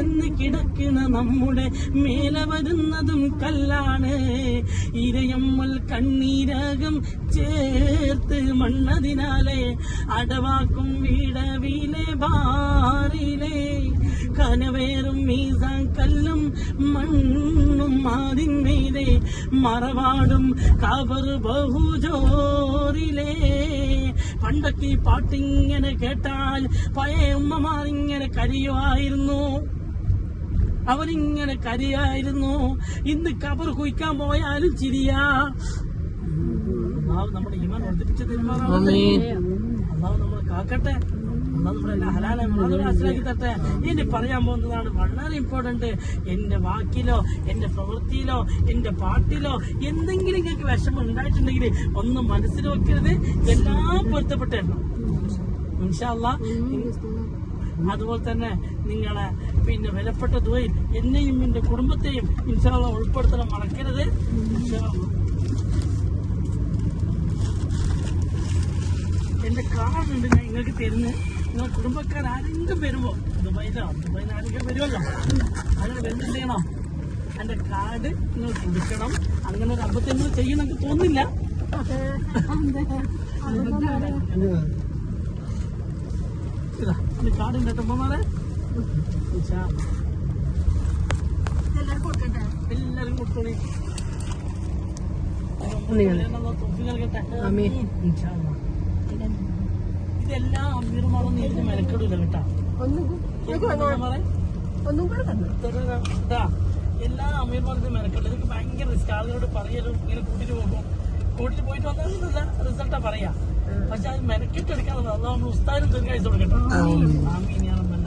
ചെന്ന് കിടക്കണ നമ്മുടെ മേലെ വരുന്നതും കല്ലാണ്. ഇരയമ്മൽ കണ്ണീരകം ചേർത്ത് മണ്ണതിനാലെ അടവാക്കും വീടവിലെ ബാറിലെ. കനവേറും മീസാൻ കല്ലും മണ്ണും അതിന്മീതെ മറവാടും കബർ ബഹുജോറിലെ. പണ്ടൊക്കെ ഈ പാട്ടിങ്ങനെ കേട്ടാൽ പഴയ ഉമ്മമാർ ഇങ്ങനെ കരിയുമായിരുന്നു. അവരിങ്ങനെ കരിയായിരുന്നു. ഇന്ന് കബർ കുയിക്കാൻ പോയാലും ചിരിയാ. നമ്മുടെ ഈമാൻ വർദ്ധിപ്പിച്ച അള്ളാഹു നമ്മളെ കാക്കട്ടെ. അള്ളാഹു നമ്മുടെ എല്ലാ ഹലാലെ മനസ്സിലാക്കി തട്ടെ ഇനി പറയാൻ പോകുന്നതാണ് വളരെ ഇമ്പോർട്ടന്റ് എന്റെ വാക്കിലോ എന്റെ പ്രവൃത്തിയിലോ എന്റെ പാട്ടിലോ എന്തെങ്കിലും നിങ്ങൾക്ക് വിഷമം ഉണ്ടായിട്ടുണ്ടെങ്കിൽ ഒന്ന് മനസ്സിൽ വെക്കരുത്. എല്ലാം പൊരുത്തപ്പെട്ടിരണം. ഇൻഷാല്ലാ അതുപോലെ തന്നെ നിങ്ങളെ പിന്നെ വിലപ്പെട്ട ദുവയിൽ എന്നെയും എന്റെ കുടുംബത്തെയും ഇൻഷാല്ല ഉൾപ്പെടുത്തണം. മറക്കരുത്. എന്റെ കാർഡുണ്ട് ഞാൻ നിങ്ങൾക്ക് തരുന്നത്. നിങ്ങളെ കുടുംബക്കാർ ആരെങ്കിലും വരുമോ? ദുബൈയിലോ? ദുബായിൽ ആരെങ്കിലും വരുമല്ലോ? അങ്ങനെ വരുന്നില്ലേണോ എന്റെ കാർഡ് നിങ്ങൾ കൊടുക്കണം. അങ്ങനെ ഒരു അബദ്ധം നിങ്ങൾ ചെയ്യും എനിക്ക് തോന്നില്ല ഇതാ കൊടുത്തോളി. ഇതെല്ലാം അമീർമാളും നീരിന് മെനക്കെടില്ല കേട്ടാ. എല്ലാ അമീർമാർക്കും മെനക്കെട്ട് ഇതൊക്കെ ഭയങ്കര റിസ്ക്. ആളുകളോട് പറയലും ഇങ്ങനെ കൂട്ടിട്ട് പോകും. കൂട്ടിട്ട് പോയിട്ട് വന്നാൽ നല്ല റിസൾട്ടാ പറയാ. പക്ഷെ അത് മെനക്കിട്ടെടുക്കാൻ നമ്മൾ ഉസ്താദിനും ദീർഘായുസ് കൊടുക്കട്ടെ. ആമീൻ